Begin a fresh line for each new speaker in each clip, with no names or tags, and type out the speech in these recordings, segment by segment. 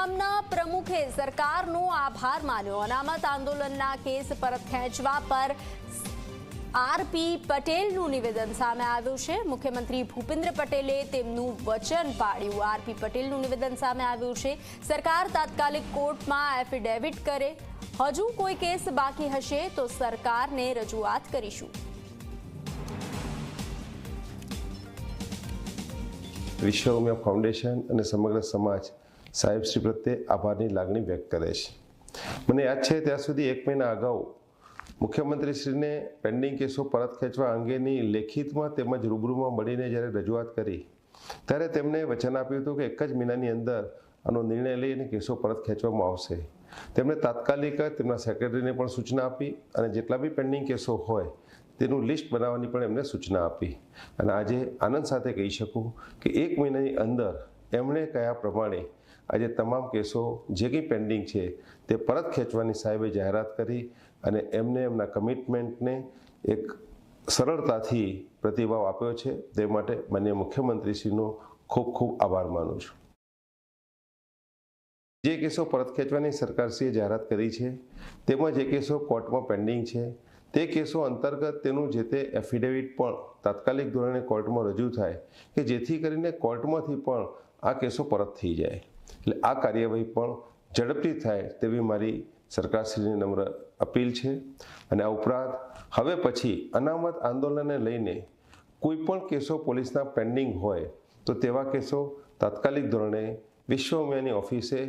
ગામના પ્રમુખે સરકારનો આભાર માન્યો. અનામત આંદોલનના કેસ પરત ખેંચવા પર આરપી પટેલનું નિવેદન સામે આવ્યું છે. મુખ્યમંત્રી ભૂપેન્દ્ર પટેલે તેમનું વચન પાડ્યું. આરપી પટેલનું નિવેદન સામે આવ્યું છે. સરકાર તાત્કાલિક કોર્ટમાં એફિડેવિટ કરે. હજુ કોઈ કેસ બાકી હશે તો સરકારને રજૂઆત કરીશું.
વિશ્વ ઉમિયા ફાઉન્ડેશન અને સમગ્ર સમાજ સાહેબશ્રી પ્રત્યે આભારની લાગણી વ્યક્ત કરે છે. મને યાદ છે ત્યાં સુધી એક મહિના અગાઉ મુખ્યમંત્રીશ્રીને પેન્ડિંગ કેસો પરત ખેંચવા અંગેની લેખિતમાં તેમજ રૂબરૂમાં મળીને જ્યારે રજૂઆત કરી, ત્યારે તેમણે વચન આપ્યું હતું કે એક જ મહિનાની અંદર આનો નિર્ણય લઈને કેસો પરત ખેંચવામાં આવશે. તેમણે તાત્કાલિક તેમના સેક્રેટરીને પણ સૂચના આપી અને જેટલા બી પેન્ડિંગ કેસો હોય તેનું લિસ્ટ બનાવવાની પણ એમને સૂચના આપી. અને આજે આનંદ સાથે કહી શકું કે એક મહિનાની અંદર એમણે કયા પ્રમાણે આજે તમામ કેસો જે કંઈ પેન્ડિંગ છે, તે પરત ખેંચવાની સાહેબે જાહેરાત કરી અને એમને એમના કમિટમેન્ટને એક સરળતાથી પ્રતિભાવ આપ્યો છે. તે માટે માન્ય મુખ્યમંત્રીશ્રીનો ખૂબ ખૂબ આભાર માનું છું. જે કેસો પરત ખેંચવાની સરકારશ્રીએ જાહેરાત કરી છે, તેમાં જે કેસો કોર્ટમાં પેન્ડિંગ છે, તે કેસો અંતર્ગત તેનું જે તે એફિડેવિટ પણ તાત્કાલિક ધોરણે કોર્ટમાં રજૂ થાય કે જેથી કરીને કોર્ટમાંથી પણ આ કેસો પરત થઈ જાય. એટલે આ કાર્યવાહી પણ ઝડપથી થાય તેવી મારી સરકારશ્રીની નમ્ર અપીલ છે. અને આ ઉપરાંત હવે પછી અનામત આંદોલનને લઈને કોઈ પણ કેસો પોલીસના પેન્ડિંગ હોય તો તેવા કેસો તાત્કાલિક ધોરણે વિશ્વમયાની ઓફિસે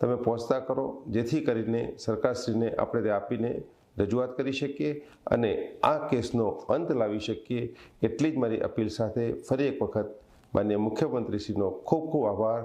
તમે પહોંચતા કરો, જેથી કરીને સરકારશ્રીને આપણે તે આપીને રજૂઆત કરી શકીએ અને આ કેસનો અંત લાવી શકીએ એટલી જ મારી અપીલ સાથે ફરી એક વખત માન્ય મુખ્યમંત્રીશ્રીનો ખૂબ ખૂબ આભાર.